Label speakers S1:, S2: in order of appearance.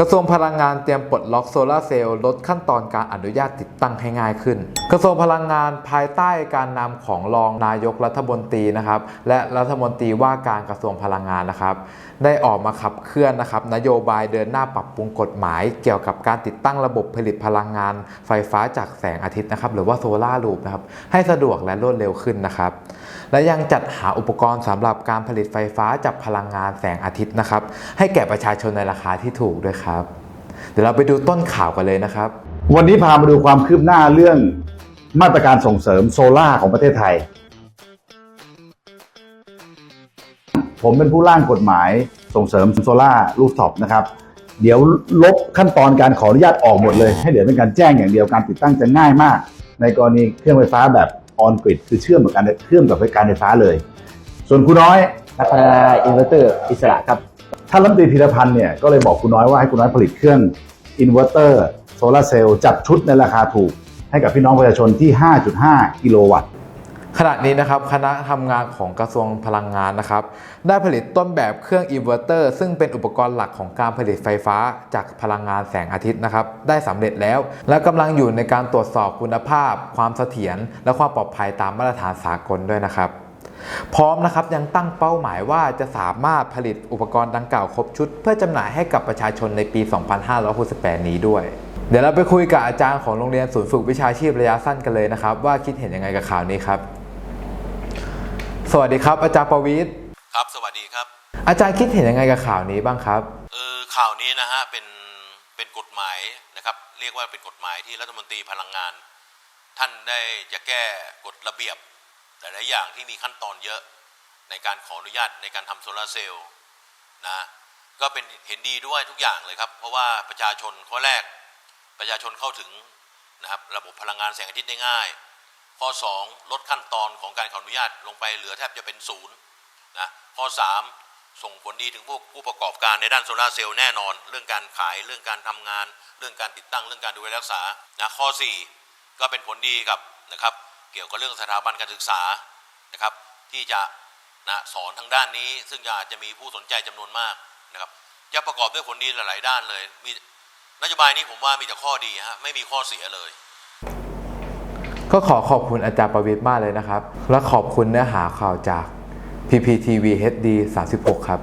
S1: กระทรวงพลังงานเตรียมปลดล็อกโซลาร์เซลล์ลดขั้นตอนการอนุญาตติดตั้งให้ง่ายขึ้น กระทรวงพลังงานภายใต้การนำของรองนายกรัฐมนตรีนะครับ และรัฐมนตรีว่าการกระทรวงพลังงานนะครับ ได้ออกมาขับเคลื่อนนะครับ นโยบายเดินหน้าปรับปรุงกฎหมาย เกี่ยวกับการติดตั้งระบบผลิตพลังงาน ไฟฟ้าจากแสงอาทิตย์นะครับ หรือว่าโซลารูปนะครับ ให้สะดวกและรวดเร็วขึ้นนะครับ และยังจัดหาอุปกรณ์สำหรับการผลิตไฟฟ้าจากพลังงานแสงอาทิตย์นะครับ ให้แก่ประชาชนในราคาที่ถูกด้วยครับเดี๋ยวเราไปดูต้นข่าวกันเลยนะครับ
S2: วันนี้พามาดูความคืบหน้าเรื่องมาตรการส่งเสริมโซล่าของประเทศไทย ผมเป็นผู้ร่างกฎหมายส่งเสริมโซล่ารูฟท็อปนะครับ เดี๋ยวลบขั้นตอนการขออนุญาตออกหมดเลย ให้เหลือเป็นการแจ้งอย่างเดียวการติดตั้งจะง่ายมาก ในกรณีเครื่องไฟฟ้าแบบออนกริดคือเชื่อมกับการเชื่อมกับการไฟฟ้าเลย ส่วนคุณน้อย
S3: นักพัฒนาอินเวอร์เตอร์อิสระครับ
S2: ท่านรัฐมนตรีธีรพันธ์เนี่ยก็เลยบอกคุณน้อยว่าให้คุณน้อยผลิตเครื่องอินเวอร์เตอร์โซลาเซลล์จัดชุดในราคาถูก ให้กับพี่น้องประชาชนที่ 5.5 กิโลวัตต์
S1: ขณะนี้นะครับคณะทำงานของกระทรวงพลังงานนะครับ ได้ผลิตต้นแบบเครื่องอินเวอร์เตอร์ซึ่งเป็นอุปกรณ์หลักของการผลิตไฟฟ้าจากพลังงานแสงอาทิตย์นะครับ ได้สำเร็จแล้ว และกำลังอยู่ในการตรวจสอบคุณภาพ ความเสถียรและความปลอดภัยตามมาตรฐานสากลด้วยนะครับ พร้อมนะครับยังตั้งเป้าหมายว่าจะสามารถผลิตอุปกรณ์ดังกล่าวครบชุด เพื่อจำหน่ายให้กับประชาชนในปี 2568 นี้ด้วย เดี๋ยวเราไปคุยกับอาจารย์ของโรงเรียนศูนย์ฝึกวิชาชีพระยะสั้นกันเลยนะครับ ว่าคิดเห็นยังไงกับข่าวนี้ครับ สวัสดีครับอาจารย์ประวิทย์
S4: ครับ สวัสดีครับ
S1: อาจารย์คิดเห็นยังไงกับข่าวนี้บ้างครับ
S4: เออข่าวนี้นะฮะเป็นเป็นกฎหมายนะครับ เรียกว่าเป็นกฎหมายที่รัฐมนตรีพลังงาน ท่านได้จะแก้กฎระเบียบ แต่ละอย่างที่มีขั้นตอนเยอะในการขออนุญาตในการทำโซลาร์เซลล์นะก็เป็นเห็นดีด้วยทุกอย่างเลยครับ เพราะว่าประชาชนข้อแรกประชาชนเข้าถึงนะครับระบบพลังงานแสงอาทิตย์ได้ง่าย ข้อ 2 ลดขั้นตอนของการขออนุญาตลงไปเหลือแทบจะเป็นศูนย์นะข้อ 3 ส่งผลดีถึงพวกผู้ประกอบการในด้านโซลาร์เซลล์แน่นอน เรื่องการขายเรื่องการทำงาน เรื่องการติดตั้งเรื่องการดูแลรักษานะข้อ 4 ก็เป็นผลดีกับนะครับ กี่ยวกับเรื่องสถาบันการศึกษานะครับ ที่จะนะสอนทางด้านนี้ ซึ่งอาจจะมีผู้สนใจจำนวนมากนะครับ จะประกอบด้วยผลดีหลาย ๆ ด้านเลยมีนโยบายนี้ผมว่ามีแต่ข้อดีฮะไม่มีข้อเสียเลย
S1: ก็ขอขอบคุณอาจารย์ประวิทย์มากเลยนะครับ และขอบคุณเนื้อหาข่าวจาก PPTV HD 36 ครับ